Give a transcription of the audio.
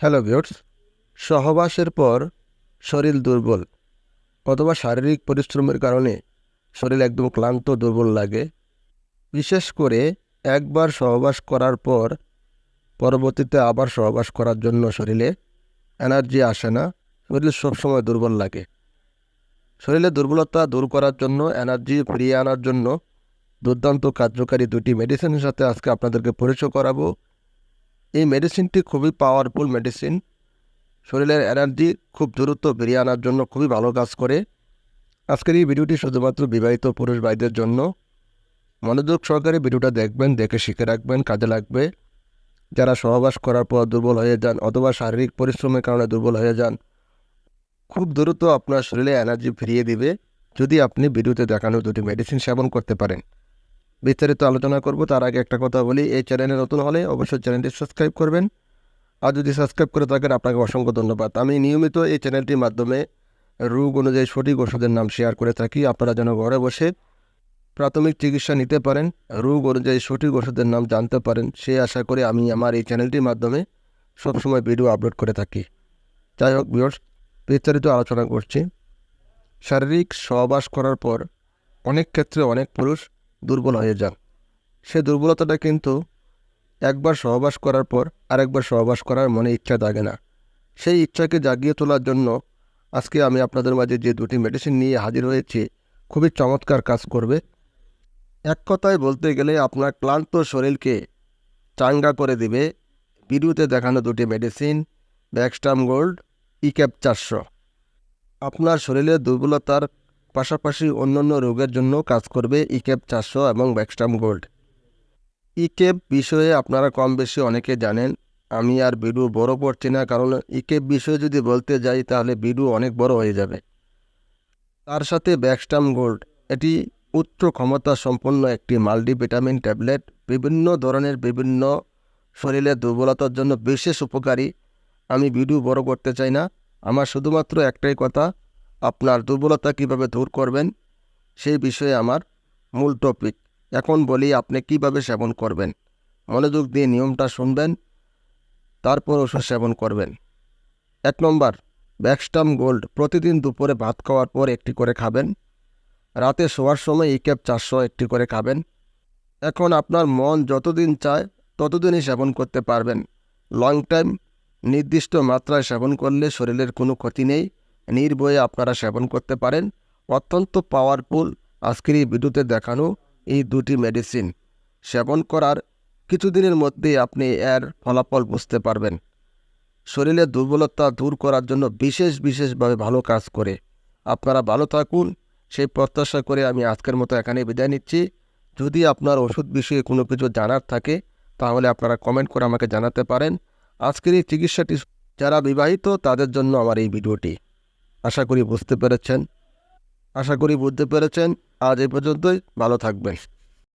Hello ভিউটস সহবাসের পর শরীর দুর্বল অথবা শারীরিক পরিশ্রমের কারণে শরীর একদম ক্লান্ত, দুর্বল লাগে। বিশেষ করে একবার সহবাস করার পর পরবর্তীতে আবার সহবাস করার জন্য শরীরে এনার্জি আসে না, শরীর সবসময় দুর্বল লাগে। শরীরে দুর্বলতা দূর করার জন্য, এনার্জি ফিরিয়ে আনার জন্য দুর্দান্ত কার্যকারী দুটি মেডিসিনের সাথে আজকে আপনাদেরকে পরিচয় করাবো। এই মেডিসিনটি খুবই পাওয়ারফুল মেডিসিন শরীরের এনার্জি খুব দ্রুত বেরিয়ে আনার জন্য খুবই ভালো কাজ করে। আজকের এই ভিডিওটি শুধুমাত্র বিবাহিত পুরুষ ভাইদের জন্য। মনোযোগ সহকারে ভিডিওটা দেখবেন, দেখে শিখে রাখবেন, কাজে লাগবে। যারা সহবাস করার পর দুর্বল হয়ে যান অথবা শারীরিক পরিশ্রমের কারণে দুর্বল হয়ে যান, খুব দ্রুত আপনার শরীরে এনার্জি ফিরিয়ে দিবে। যদি আপনি ভিডিওতে দেখানো দুটি মেডিসিন সেবন করতে পারেন। বিস্তারিত আলোচনা করব। তার আগে একটা কথা বলি, এই চ্যানেলে নতুন হলে অবশ্যই চ্যানেলটি সাবস্ক্রাইব করবেন। আর যদি সাবস্ক্রাইব করে থাকেন, আপনাকে অসংখ্য ধন্যবাদ। আমি নিয়মিত এই চ্যানেলটির মাধ্যমে রোগ অনুযায়ী সঠিক ওষুধের নাম শেয়ার করে থাকি। আপনারা যেন ঘরে বসে প্রাথমিক চিকিৎসা নিতে পারেন, রোগ অনুযায়ী সঠিক ওষুধের নাম জানতে পারেন, সে আশা করে আমি আমার এই চ্যানেলটির মাধ্যমে সবসময় ভিডিও আপলোড করে থাকি। যাই হোক ভিউয়ার্স, বিস্তারিত আলোচনা করছি। শারীরিক সহবাস করার পর অনেক ক্ষেত্রে অনেক পুরুষ দুর্বল হয়ে যান। সে দুর্বলতাটা কিন্তু একবার সহবাস করার পর আরেকবার সহবাস করার মনে ইচ্ছা থাকে না। সেই ইচ্ছাকে জাগিয়ে তোলার জন্য আজকে আমি আপনাদের মাঝে যে দুটি মেডিসিন নিয়ে হাজির হয়েছি, খুবই চমৎকার কাজ করবে। এক কথায় বলতে গেলে আপনার ক্লান্ত শরীরকে চাঙ্গা করে দিবে। ভিডিওতে দেখানো দুটি মেডিসিন ব্যাকস্টাম গোল্ড ইক্যাপ চারশো। আপনার শরীরের দুর্বলতার পাশাপাশি অন্যান্য রোগের জন্য কাজ করবে ইকেপ চারশো এবং ব্যাকস্টাম গোল্ড। ইকেপ বিষয়ে আপনারা কম বেশি অনেকে জানেন, আমি আর ভিডিও বড় করছি না, কারণ ইকেপ বিষয়ে যদি বলতে যাই তাহলে ভিডিও অনেক বড় হয়ে যাবে। তার সাথে ব্যাকস্টাম গোল্ড, এটি উচ্চ ক্ষমতা সম্পন্ন একটি মাল্টিভিটামিন ট্যাবলেট, বিভিন্ন ধরনের বিভিন্ন শরীরের দুর্বলতার জন্য বিশেষ উপকারী। আমি ভিডিও বড় করতে চাই না, আমার শুধুমাত্র একটাই কথা আপনার দুর্বলতা কীভাবে দূর করবেন, সেই বিষয়ে আমার মূল টপিক এখন বলি আপনি কীভাবে সেবন করবেন। মনোযোগ দিয়ে নিয়মটা শুনবেন তারপর ওষুধ সেবন করবেন। এক নম্বর, ব্যাকস্টাম গোল্ড প্রতিদিন দুপুরে ভাত খাওয়ার পর একটি করে খাবেন। রাতে শোয়ার সময় এই ক্যাপ চারশো একটি করে খাবেন। এখন আপনার মন যতদিন চায় ততদিনই সেবন করতে পারবেন। লং টাইম, নির্দিষ্ট মাত্রায় সেবন করলে শরীরের কোনো ক্ষতি নেই। নির্ভয়ে আপনারা সেবন করতে পারেন। অত্যন্ত পাওয়ারফুল আজকের এই ভিডিওতে দেখানো এই দুটি মেডিসিন সেবন করার কিছুদিনের মধ্যেই আপনি এর ফলাফল বুঝতে পারবেন। শরীরের দুর্বলতা দূর করার জন্য বিশেষ, বিশেষভাবে ভালো কাজ করে। আপনারা ভালো থাকুন। সেই প্রত্যাশা করে আমি আজকের মতো এখানে বিদায় নিচ্ছি। যদি আপনার ওষুধ বিষয়ে কোনো কিছু জানার থাকে, তাহলে আপনারা কমেন্ট করে আমাকে জানাতে পারেন। আজকের এই চিকিৎসাটি যারা বিবাহিত, তাদের জন্য আমার এই ভিডিওটি। আশা করি বুঝতে পেরেছেন। আশা করি বুঝতে পেরেছেন। আজ এ পর্যন্তই। ভালো থাকবেন।